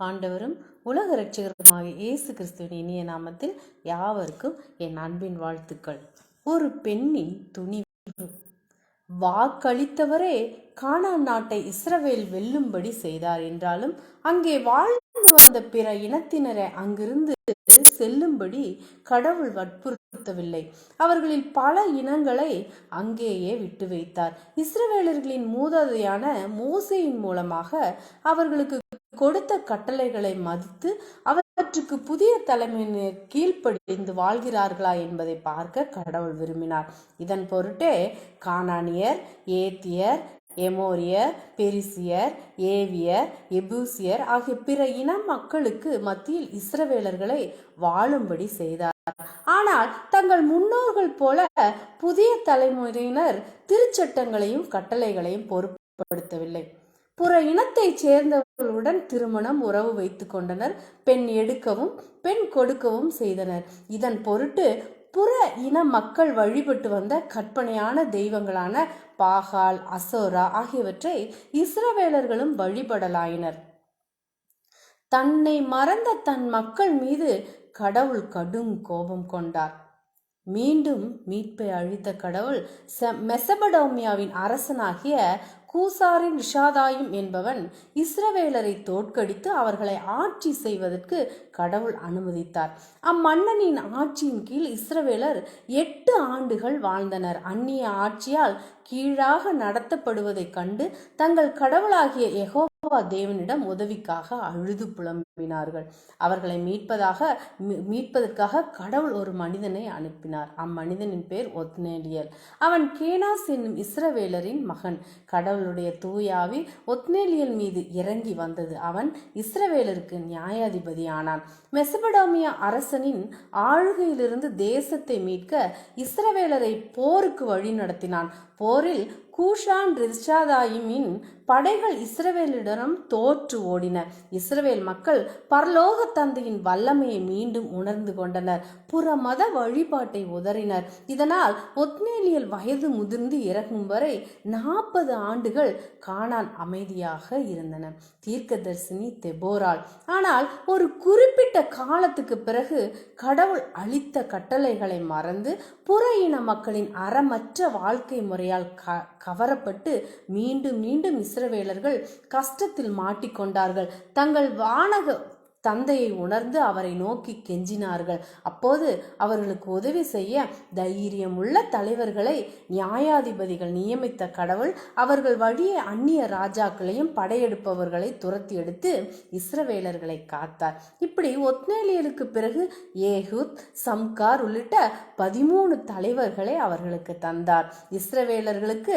ஆண்டவரும் உலக இரட்சகருமாகிய இயேசு கிறிஸ்துவின் இனிய நாமத்தில் யாவருக்கும் என் அன்பின் வாழ்த்துக்கள். ஒரு பெண்ணின் துணிவு. வாக்களித்தவரே கானான் நாட்டை இஸ்ரவேல் வெல்லும்படி செய்தார் என்றாலும் அங்கே வாழ்ந்து வந்த பிற இனத்தினரை அங்கிருந்து செல்லும்படி கடவுள் வற்புறுத்தவில்லை. அவர்களில் பல இனங்களை அங்கேயே விட்டு வைத்தார். இஸ்ரவேலர்களின் மூதாதையான மோசையின் மூலமாக அவர்களுக்கு கொடுத்த கட்டளைகளை மதித்து அவற்றுக்கு புதிய தலைமையினர் கீழ்ப்படிந்து வாழ்கிறார்களா என்பதை பார்க்க கடவுள் விரும்பினார். இதன் பொருட்டே கானானியர் ஏத்தியர் எமோரியர் பெரிசியர் ஏவியர் எபூசியர் ஆகிய பிற இன மக்களுக்கு மத்தியில் இஸ்ரவேலர்களை வாழும்படி செய்தார். ஆனால் தங்கள் முன்னோர்கள் போல புதிய தலைமுறையினர் திருச்சட்டங்களையும் கட்டளைகளையும் பொருட்படுத்தவில்லை. புற இனத்தைச் சேர்ந்தவர்களுடன் திருமணம் உறவு வைத்துக் கொண்டனர். பெண் எடுக்கவும் பெண் கொடுக்கவும் செய்தனர். இதன் பொருட்டு புற இன மக்கள் வழிபட்டு வந்த கற்பனையான தெய்வங்களான பாகால் அசோரா ஆகியவற்றை இஸ்ரவேலர்களும் வழிபடலாயினர். தன்னை மறந்த தன் மக்கள் மீது கடவுள் கடும் கோபம் கொண்டார். மீண்டும் மீட்பை அழித்த கடவுள் மெசபடோமியாவின் அரசனாகிய கூசாரின் ரிஷாதாயும் என்பவன் இஸ்ரவேலரை தோற்கடித்து அவர்களை ஆட்சி செய்வதற்கு கடவுள் அனுமதித்தார். அம்மன்னனின் ஆட்சியின் கீழ் இஸ்ரவேலர் எட்டு ஆண்டுகள் வாழ்ந்தனர். அந்நிய ஆட்சியால் கீழாக நடத்தப்படுவதைக் கண்டு தங்கள் கடவுளாகிய எகோவா தேவனிடம் உதவிக்காக அழுது அனுப்பினார்கள். அவர்களை மீட்பதாக மீட்பதற்காக கடவுள் ஒரு மனிதனை அனுப்பினார். அம்மனிதனின் பேர் ஒத்னேலியல். அவன் கேனாஸ் என்னும் இஸ்ரவேலரின் மகன். கடவுளுடைய தூயாவி ஒத்னேலியல் மீது இறங்கி வந்தது. அவன் இஸ்ரவேலருக்கு நியாயாதிபதி ஆனான் மெசபடோமியா அரசனின் ஆளுகையிலிருந்து தேசத்தை மீட்க இஸ்ரவேலரை போருக்கு வழி நடத்தினான். போரில் கூஷான் ரிஷாதாயிமின் படைகள் இஸ்ரவேலிடம் தோற்று ஓடின. இஸ்ரவேல் மக்கள் பரலோக தந்தையின் வல்லமையை மீண்டும் உணர்ந்து கொண்டனர். புற மத வழிபாட்டை உதறினர். இதனால் ஒத்னேலியல் வயது முதிர்ந்து இறக்கும் வரை நாற்பது ஆண்டுகள் காணான் அமைதியாக இருந்தன. தீர்க்கதர்சினி தெபோரால் ஆனால் ஒரு குறிப்பிட்ட காலத்துக்கு பிறகு கடவுள் அளித்த கட்டளைகளை மறந்து புற இன மக்களின் அறமற்ற வாழ்க்கை முறையால் க கவரப்பட்டு மீண்டும் மீண்டும் இஸ்ரவேலர்கள் கஷ்டத்தில் மாட்டிக்கொண்டார்கள். தங்கள் வானக தந்தையை உணர்ந்து அவரை நோக்கி கெஞ்சினார்கள். அப்போது அவர்களுக்கு உதவி செய்ய தைரியமுள்ள தலைவர்களை நியாயாதிபதிகள் நியமித்த கடவுள் அவர்கள் வழியே அந்நிய ராஜாக்களையும் படையெடுப்பவர்களை துரத்தி எடுத்து இஸ்ரவேலர்களை காத்தார். இப்படி ஒத்னேலியலுக்கு பிறகு ஏஹுத் சம்கார் உள்ளிட்ட பதிமூணு தலைவர்களை அவர்களுக்கு தந்தார். இஸ்ரவேலர்களுக்கு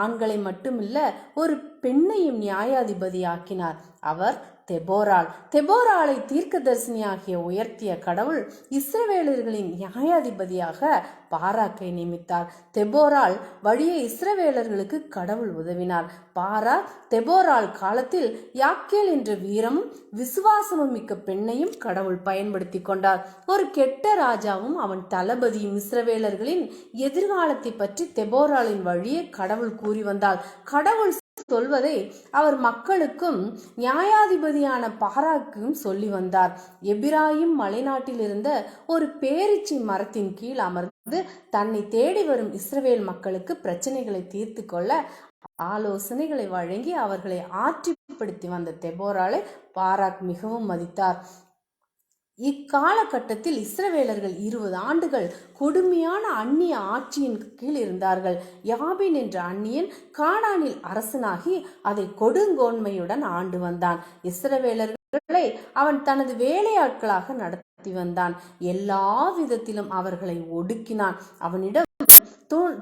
ஆண்களை மட்டுமில்ல ஒரு பெண்ணையும் நியாயாதிபதியாக்கினார். அவர் தெபோரால் தெபோராலை தீர்க்கதரிசனியாகிய உயர்த்திய கடவுள் இஸ்ரவேலர்களின் நியாயாதிபதியாக பாராக்கை நியமித்தார். தெபோரால் வழியே இஸ்ரவேலர்களுக்கு கடவுள் உதவினார். பாரா தெபோரால் காலத்தில் யாக்கேல் என்ற வீரமும் விசுவாசமும் மிக்க பெண்ணையும் கடவுள் பயன்படுத்தி கொண்டார். ஒரு கெட்ட ராஜாவும் அவன் தளபதியும் இஸ்ரவேலர்களின் எதிர்காலத்தை பற்றி தெபோராலின் வழியே கடவுள் கூறி வந்தால் கடவுள் சொல்வதை அவர் மக்களுக்கும் நியாயாதிபதியான பாராக்கும் சொல்லி வந்தார். எபிராயிம் மலைநாட்டில் இருந்த ஒரு பேரிச்சி மரத்தின் கீழ் அமர்ந்து தன்னை தேடி வரும் இஸ்ரவேல் மக்களுக்கு பிரச்சனைகளை தீர்த்து கொள்ள ஆலோசனைகளை வழங்கி அவர்களை ஆற்றிப்படுத்தி வந்த தெபோராலை பாராக் மிகவும் மதித்தார். இக்காலகட்டத்தில் இஸ்ரவேலர்கள் இருபது ஆண்டுகள் கொடுமையான அந்நிய ஆட்சியின் கீழ் இருந்தார்கள். யாபின் என்ற அந்நியன் காடானில் அரசனாகி அதை கொடுங்கோன்மையுடன் ஆண்டு வந்தான். இஸ்ரவேலர்களை அவன் தனது வேலையாட்களாக நடத்தி வந்தான். எல்லா விதத்திலும் அவர்களை ஒடுக்கினான். அவனிடம்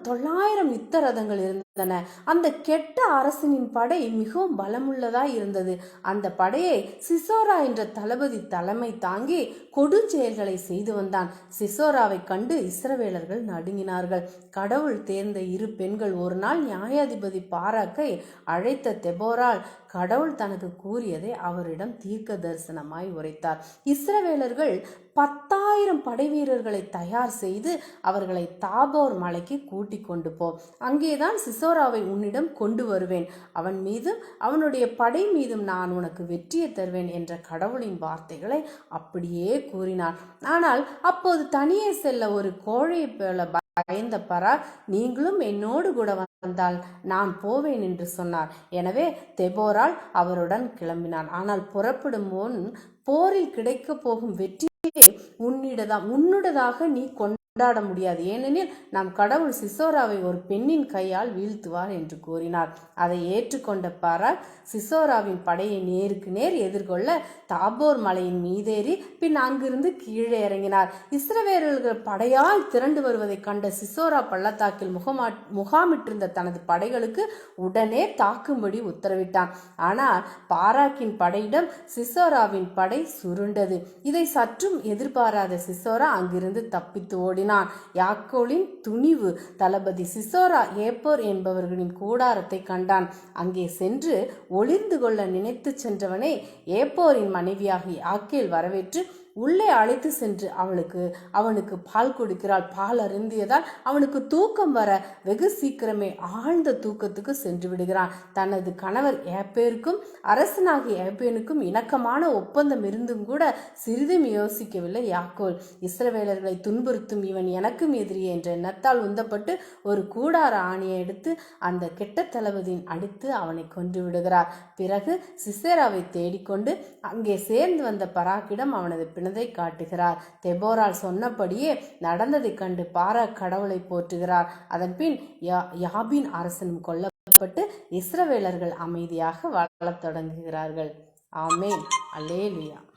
தொள்ளாயிரம் யுத்த ரதங்கள் இருந்தன. அந்த கெட்ட அரசனின் படை மிகவும் பலமுள்ளதாய் இருந்தது. அந்த படையை சிசோரா என்ற தளபதி தலைமை தாங்கி கொடுஞ்செயல்களை செய்து வந்தான். சிசோராவை கண்டு இஸ்ரவேலர்கள் நடுங்கினார்கள். கடவுள் தேர்ந்த இரு பெண்கள் ஒரு நாள் நியாயாதிபதி பாராக்கை அழைத்த தெபோரால் கடவுள் தனக்கு கூறியதை அவரிடம் தீர்க்க தரிசனமாய் உரைத்தார். இஸ்ரவேலர்கள் பத்தாயிரம் படை வீரர்களை தயார் செய்து அவர்களை தாபோர் மலைக்கு கூட்டி கொண்டு போ. அங்கேதான் சிசோராவை உன்னிடம் கொண்டு வருவேன். அவன் மீதும் அவனுடைய படை மீதும் நான் உனக்கு வெற்றியை தருவேன் என்ற கடவுளின் வார்த்தைகளை அப்படியே கூறினான். ஆனால் அப்போது தனியே செல்ல ஒரு கோழையை போல பயந்த பரா நீங்களும் என்னோடு கூட வந்தால் நான் போவேன் என்று சொன்னார். எனவே தெபோரால் அவருடன் கிளம்பினான். ஆனால் புறப்படும் முன் போரில் கிடைக்கப் போகும் வெற்றி உன்னிடதா உன்னுடதாக நீ கொண்டாட முடியாது. ஏனெனில் நம் கடவுள் சிசோராவை ஒரு பெண்ணின் கையால் வீழ்த்துவார் என்று கூறினார். அதை ஏற்றுக்கொண்ட பாரால் சிசோராவின் படையை நேருக்கு நேர் எதிர்கொள்ள தாபோர் மலையின் மீதேறி பின் அங்கிருந்து கீழே இறங்கினார். இஸ்ரவேலர்கள் படையால் திரண்டு வருவதை கண்ட சிசோரா பள்ளத்தாக்கில் முகமா முகாமிட்டிருந்த தனது படைகளுக்கு உடனே தாக்கும்படி உத்தரவிட்டான். ஆனால் பாராக்கின் படையிடம் சிசோராவின் படை சுருண்டது. இதை சற்றும் எதிர்பாராத சிசோரா அங்கிருந்து தப்பித்து ஓடி ஓடினான் யாக்கோலின் துணிவு தளபதி சிசோரா ஏப்போர் என்பவர்களின் கூடாரத்தை கண்டான். அங்கே சென்று ஒளிந்து கொள்ள நினைத்து சென்றவனை ஏப்போரின் மனைவியாகி ஆக்கேல் வரவேற்று உள்ளே அழைத்து சென்று அவளுக்கு அவனுக்கு பால் கொடுக்கிறாள். பால் அருந்தியதால் அவனுக்கு தூக்கம் வர வெகு சீக்கிரமே ஆழ்ந்த தூக்கத்துக்கு சென்று விடுகிறான். தனது கணவர் ஏப்பேருக்கும் அரசனாகிய ஏப்பேனுக்கும் இணக்கமான ஒப்பந்தம் இருந்தும் கூட சிறிதும் யோசிக்கவில்லை யாக்கோல். இஸ்ரவேலர்களை துன்புறுத்தும் இவன் எனக்கும் எதிரி என்ற எண்ணத்தால் உந்தப்பட்டு ஒரு கூடார ஆணியை எடுத்து அந்த கெட்ட தளபதியின் அடித்து அவனை கொன்று விடுகிறார். பிறகு சிசேராவை தேடிக்கொண்டு அங்கே சேர்ந்து வந்த பராக்கிடம் அவனது பிணத்தை காட்டுகிறார். தெபோரால் சொன்னபடியே நடந்ததைக் கண்டு பாரா கடவுளை போற்றுகிறார். அதன்பின் யா யாபின் அரசனும் கொல்லப்பட்டு இஸ்ரவேலர்கள் அமைதியாக வாழத் தொடங்குகிறார்கள். ஆமேன். அல்லேலுயா.